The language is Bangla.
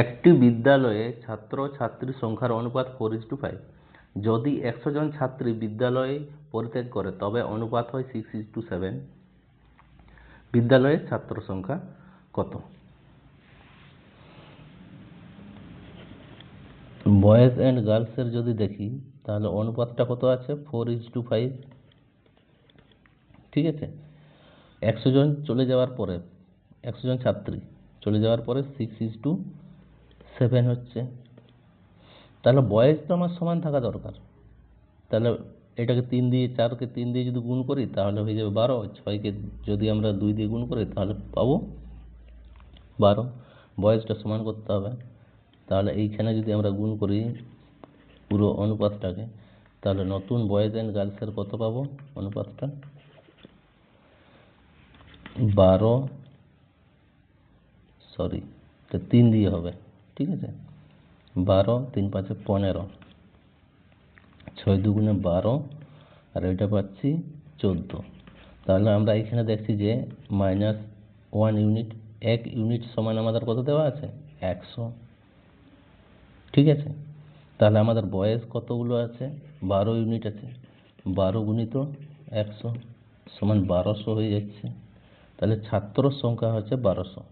একটি বিদ্যালয়ে ছাত্র ছাত্রীর সংখ্যার অনুপাত ফোর ইস টু ফাইভ যদি একশো জন ছাত্রী বিদ্যালয় পরিত্যাগ করে, তবে অনুপাত হয় সিক্স ইস টু সেভেন বিদ্যালয়ে ছাত্র সংখ্যা কত? বয়েজ অ্যান্ড গার্লসের যদি দেখি, তাহলে অনুপাতটা কত আছে? ফোর ইস টু ফাইভ ঠিক আছে? একশো জন চলে যাওয়ার পরে, একশো জন ছাত্রী চলে যাওয়ার পরে সিক্স ইস টু সেভেন হচ্ছে। তাহলে বয়স তো আমার সমান থাকা দরকার। তাহলে এটাকে তিন দিয়ে চারকে তিন দিয়ে যদি গুণ করি, তাহলে হয়ে যাবে বারো। ছয়কে যদি আমরা দুই দিয়ে গুণ করি, তাহলে পাবো বারো। বয়সটা সমান করতে হবে। তাহলে এইখানে যদি আমরা গুণ করি পুরো অনুপাতটাকে, তাহলে নতুন বয়েজ অ্যান্ড গার্লসের কত পাবো অনুপাতটা? বারো সরি তো তিন দিয়ে হবে। ঠিক আছে? বারো, তিন পাঁচে পনেরো। ছয় দুগুণে বারো, আর এটা পাচ্ছি চোদ্দ। তাহলে আমরা এখানে দেখছি যে মাইনাস ওয়ান ইউনিট, এক ইউনিট সমান আমাদের কত দেওয়া আছে? একশো। ঠিক আছে? তাহলে আমাদের বয়স কতগুলো আছে? বারো ইউনিট আছে। বারো গুণিত একশো সমান বারোশো হয়ে যাচ্ছে। তাহলে ছাত্র সংখ্যা হচ্ছে বারোশো।